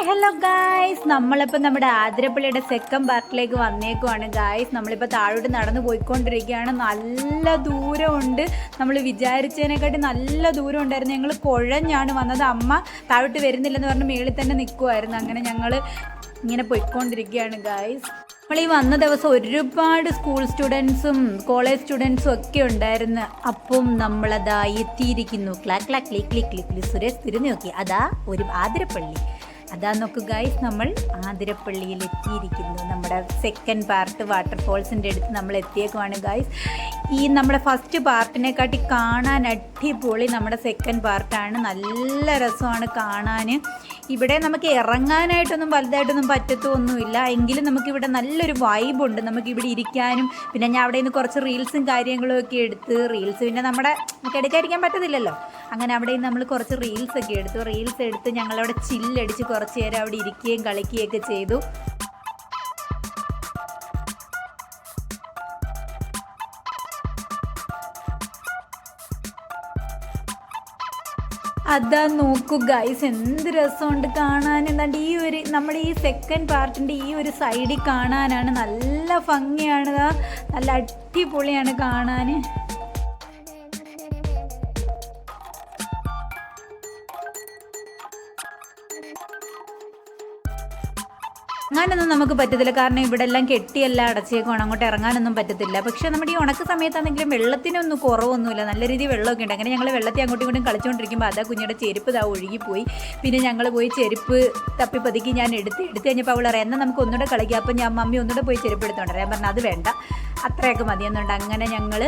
Hi hello guys നമ്മളിപ്പോൾ നമ്മുടെ ആതിരപ്പള്ളിയുടെ second പാർട്ടിലേക്ക് വന്നേക്കുവാണ് guys നമ്മളിപ്പോൾ താഴോട്ട് നടന്നു പോയിക്കൊണ്ടിരിക്കുകയാണ്. നല്ല ദൂരമുണ്ട്. നമ്മൾ വിചാരിച്ചതിനെക്കാട്ടി നല്ല ദൂരം ഉണ്ടായിരുന്നു ഞങ്ങൾ കുഴഞ്ഞാണ് വന്നത്. അമ്മ താഴോട്ട് വരുന്നില്ലെന്ന് പറഞ്ഞ് മേളിൽ തന്നെ നിൽക്കുമായിരുന്നു അങ്ങനെ ഞങ്ങൾ ഇങ്ങനെ പോയിക്കൊണ്ടിരിക്കുകയാണ് ഗായ്സ് നമ്മൾ ഈ വന്ന ദിവസം ഒരുപാട് സ്കൂൾ സ്റ്റുഡൻസും കോളേജ് സ്റ്റുഡൻസും ഒക്കെ ഉണ്ടായിരുന്നു. അപ്പം നമ്മളതാ എത്തിയിരിക്കുന്നു. ക്ലാ ക്ലാ ക്ലി ക്ലി ക്ലി ക്ലി. സുരേഷ് തിരിഞ്ഞു നോക്കി. അതാ ഒരു ആതിരപ്പള്ളി. അതാ നോക്കു ഗൈസ് നമ്മൾ ആതിരപ്പള്ളിയിൽ എത്തിയിരിക്കുന്നു. നമ്മുടെ സെക്കൻഡ് പാർട്ട് വാട്ടർഫോൾസിന്റെ അടുത്ത് നമ്മൾ എത്തിയേക്കുവാണ് ഗൈസ് ഈ നമ്മുടെ ഫസ്റ്റ് പാർട്ടിനെക്കാട്ടി കാണാൻ അടിപൊളി നമ്മുടെ സെക്കൻഡ് പാർട്ടാണ് നല്ല രസമാണ് കാണാൻ ഇവിടെ നമുക്ക് ഇറങ്ങാനായിട്ടൊന്നും വലുതായിട്ടൊന്നും പറ്റത്തൊന്നുമില്ല. എങ്കിലും നമുക്കിവിടെ നല്ലൊരു വൈബുണ്ട് നമുക്കിവിടെ ഇരിക്കാനും പിന്നെ ഞാൻ അവിടെ നിന്ന് കുറച്ച് റീൽസും കാര്യങ്ങളും ഒക്കെ എടുത്ത് റീൽസ് പിന്നെ നമ്മുടെ നമുക്ക് എടുക്കാതിരിക്കാൻ പറ്റത്തില്ലല്ലോ. അങ്ങനെ അവിടെ നമ്മൾ കുറച്ച് റീൽസ് ഒക്കെ എടുത്തു. റീൽസ് എടുത്ത് ഞങ്ങളവിടെ ചില്ലടിച്ച് കുറച്ച് നേരം അവിടെ ഇരിക്കുകയും കളിക്കുകയൊക്കെ ചെയ്തു. അതാ നോക്കൂ ഗൈസ് എന്ത് രസമുണ്ട് കാണാൻ. എന്താണ്ട് ഈ ഒരു നമ്മുടെ ഈ സെക്കൻഡ് പാർട്ടിന്റെ ഈ ഒരു സൈഡിൽ കാണാനാണ് നല്ല ഭംഗിയാണ്. നല്ല അടിപൊളിയാണ് കാണാൻ ഇറങ്ങാനൊന്നും നമുക്ക് പറ്റത്തില്ല. കാരണം ഇവിടെ എല്ലാം കെട്ടിയെല്ലാം അടച്ചേക്കുവാണ് അങ്ങോട്ട് ഇറങ്ങാനൊന്നും പറ്റത്തില്ല. പക്ഷെ നമ്മുടെ ഈ ഉണക്ക സമയത്താണെങ്കിലും വെള്ളത്തിനൊന്നും കുറവൊന്നുമില്ല. നല്ല രീതിയിൽ വെള്ളമൊക്കെ ഉണ്ട്. അങ്ങനെ ഞങ്ങൾ വെള്ളത്തിൽ അങ്ങോട്ടും ഇങ്ങോട്ടും കളിച്ചുകൊണ്ടിരിക്കുമ്പോൾ അതാ കുഞ്ഞിയുടെ ചെരുപ്പ് ഇതാ ഒഴുകിപ്പോയി. പിന്നെ ഞങ്ങൾ പോയി ചെരുപ്പ് തപ്പി പതുക്കി ഞാൻ എടുത്ത് എടുത്ത് കഴിഞ്ഞപ്പോൾ അവൾ പറയാം എന്നാൽ നമുക്ക് ഒന്നുകൂടെ കളിക്കാം. അപ്പം ഞാൻ മമ്മി ഒന്നുകൂടെ പോയി ചെരുപ്പ് എടുത്തോണ്ട് ഞാൻ പറഞ്ഞു അത് വേണ്ട. അത്രയൊക്കെ മതിയെന്നുണ്ട് അങ്ങനെ ഞങ്ങൾ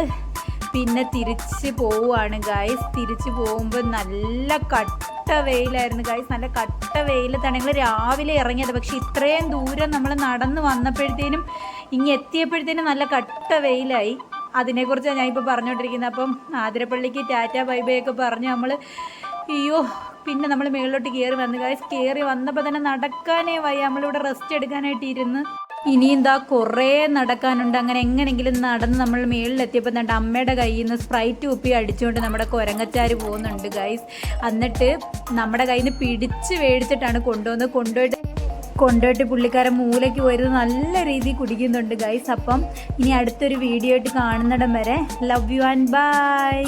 പിന്നെ തിരിച്ച് പോവുകയാണ് ഗായ്സ് തിരിച്ച് പോകുമ്പോൾ നല്ല കട്ട വെയിലായിരുന്നു. ഗൈസ് നല്ല കട്ട വെയിലത്താണ് ഞങ്ങൾ രാവിലെ ഇറങ്ങിയത്. പക്ഷേ ഇത്രയും ദൂരം നമ്മൾ നടന്ന് വന്നപ്പോഴത്തേനും ഇങ്ങ് എത്തിയപ്പോഴത്തേനും നല്ല കട്ട വെയിലായി. അതിനെക്കുറിച്ചാണ് ഞാൻ ഇപ്പോൾ പറഞ്ഞുകൊണ്ടിരിക്കുന്നത് അപ്പം ആതിരപ്പള്ളിക്ക് ടാറ്റ ബൈബൈ ഒക്കെ പറഞ്ഞ് നമ്മൾ അയ്യോ പിന്നെ നമ്മൾ മുകളിലോട്ട് കയറി വന്നു. ഗൈസ് കയറി വന്നപ്പോൾ തന്നെ നടക്കാനേ വയ്യ. നമ്മളിവിടെ റെസ്റ്റ് എടുക്കാനായിട്ട് ഇരുന്ന് ഇനിയും എന്താ കുറേ നടക്കാനുണ്ട്. അങ്ങനെ എങ്ങനെങ്കിലും നടന്ന് നമ്മൾ മേളിലെത്തിയപ്പോൾ എന്നിട്ട് അമ്മയുടെ കയ്യിൽ നിന്ന് സ്പ്രൈറ്റ് കുപ്പി അടിച്ചുകൊണ്ട് നമ്മുടെ കുരങ്ങച്ചാർ പോകുന്നുണ്ട് ഗൈസ് എന്നിട്ട് നമ്മുടെ കയ്യിൽ നിന്ന് പിടിച്ച് മേടിച്ചിട്ടാണ് കൊണ്ടുവന്ന് കൊണ്ടുപോയിട്ട് കൊണ്ടുപോയിട്ട് പുള്ളിക്കാരൻ മൂലയ്ക്ക് പോയത് നല്ല രീതിയിൽ കുടിക്കുന്നുണ്ട് ഗൈസ് അപ്പം ഇനി അടുത്തൊരു വീഡിയോ ആയിട്ട് കാണുന്നിടം വരെ. Love you and by